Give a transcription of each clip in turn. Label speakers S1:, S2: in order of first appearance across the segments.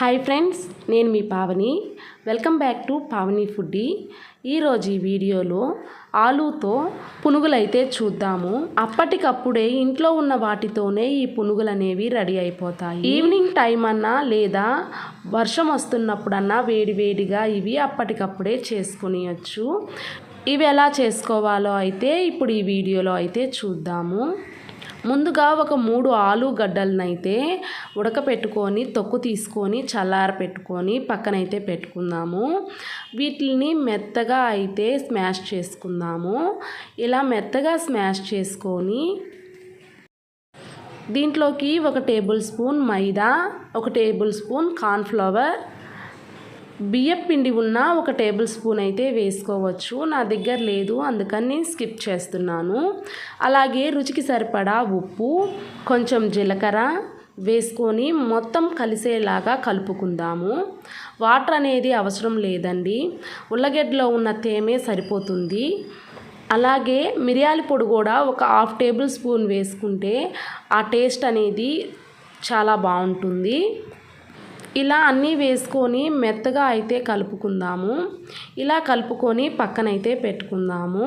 S1: Hi friends నేను మీ Pavani. Welcome back to Pavani foodie ఈరోజు ఈ వీడియోలో ఆలూతో పునుగులైతే చూద్దాము. అప్పటికప్పుడే ఇంట్లో ఉన్న వాటితోనే ఈ పునుగులు అనేవి రెడీ అయిపోతాయి. ఈవినింగ్ టైం అన్నా లేదా వర్షం వస్తున్నప్పుడన్నా వేడివేడిగా ఇవి అప్పటికప్పుడే చేసుకునియచ్చు. ఇవి ఎలా చేసుకోవాలో అయితే ఇప్పుడు ఈ వీడియోలో అయితే చూద్దాము. ముందుగా ఒక మూడు ఆలుగడ్డలనైతే ఉడకపెట్టుకొని తొక్కు తీసుకొని చల్లార పెట్టుకొని పక్కనైతే పెట్టుకుందాము. వీటిని మెత్తగా అయితే స్మాష్ చేసుకుందాము. ఇలా మెత్తగా స్మాష్ చేసుకొని దీంట్లోకి ఒక టేబుల్ స్పూన్ మైదా ఒక టేబుల్ స్పూన్ కార్న్ఫ్లవర్ బియ్యం పిండి ఉన్న ఒక టేబుల్ స్పూన్ అయితే వేసుకోవచ్చు. నా దగ్గర లేదు అందుకని నేను స్కిప్ చేస్తున్నాను. అలాగే రుచికి సరిపడా ఉప్పు కొంచెం జీలకర్ర వేసుకొని మొత్తం కలిసేలాగా కలుపుకుందాము. వాటర్ అనేది అవసరం లేదండి. ఉల్లగడ్డలో ఉన్న తేమే సరిపోతుంది. అలాగే మిరియాల పొడి కూడా ఒక హాఫ్ టేబుల్ స్పూన్ వేసుకుంటే ఆ టేస్ట్ అనేది చాలా బాగుంటుంది. ఇలా అన్నీ వేసుకొని మెత్తగా అయితే కలుపుకుందాము. ఇలా కలుపుకొని పక్కనైతే పెట్టుకుందాము.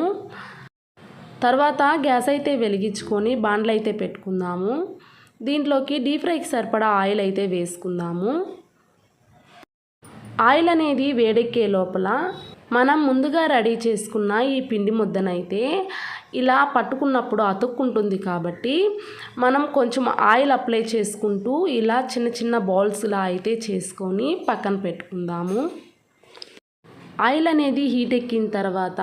S1: తర్వాత గ్యాస్ అయితే వెలిగించుకొని బాండ్లు అయితే పెట్టుకుందాము. దీంట్లోకి డీప్ ఫ్రైకి సరిపడా ఆయిల్ అయితే వేసుకుందాము. ఆయిల్ అనేది వేడెక్కే లోపల మనం ముందుగా రెడీ చేసుకున్న ఈ పిండి ముద్దనైతే ఇలా పట్టుకున్నప్పుడు అతుక్కుంటుంది కాబట్టి మనం కొంచెం ఆయిల్ అప్లై చేసుకుంటూ ఇలా చిన్న చిన్న బాల్స్లా అయితే చేసుకొని పక్కన పెట్టుకుందాము. ఆయిల్ అనేది హీట్ ఎక్కిన తర్వాత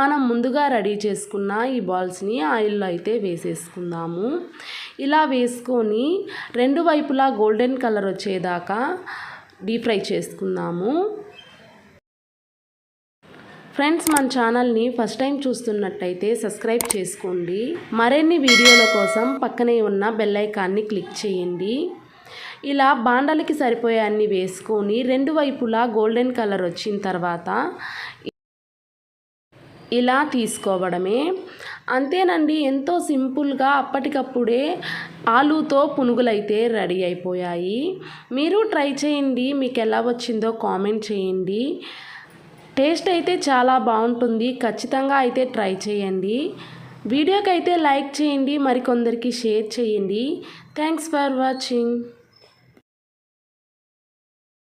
S1: మనం ముందుగా రెడీ చేసుకున్న ఈ బాల్స్ని ఆయిల్లో అయితే వేసేసుకుందాము. ఇలా వేసుకొని రెండు వైపులా గోల్డెన్ కలర్ వచ్చేదాకా డీప్ ఫ్రై చేసుకుందాము. ఫ్రెండ్స్ మన ఛానల్ని ఫస్ట్ టైం చూస్తున్నట్టయితే సబ్స్క్రైబ్ చేసుకోండి. మరిన్ని వీడియోల కోసం పక్కనే ఉన్న బెల్ ఐకాన్ని క్లిక్ చేయండి. ఇలా బాండలకి సరిపోయే అన్ని వేసుకొని రెండు వైపులా గోల్డెన్ కలర్ వచ్చిన తర్వాత ఇలా తీసుకోవడమే. అంతేనండి ఎంతో సింపుల్గా అప్పటికప్పుడే ఆలూతో పునుగులైతే రెడీ అయిపోయాయి. మీరు ట్రై చేయండి మీకు ఎలా వచ్చిందో కామెంట్ చేయండి. టేస్ట్ అయితే చాలా బాగుంటుంది ఖచ్చితంగా అయితే ట్రై చేయండి. వీడియోకి అయితే లైక్ చేయండి మరికొందరికి షేర్ చేయండి. Thanks for watching.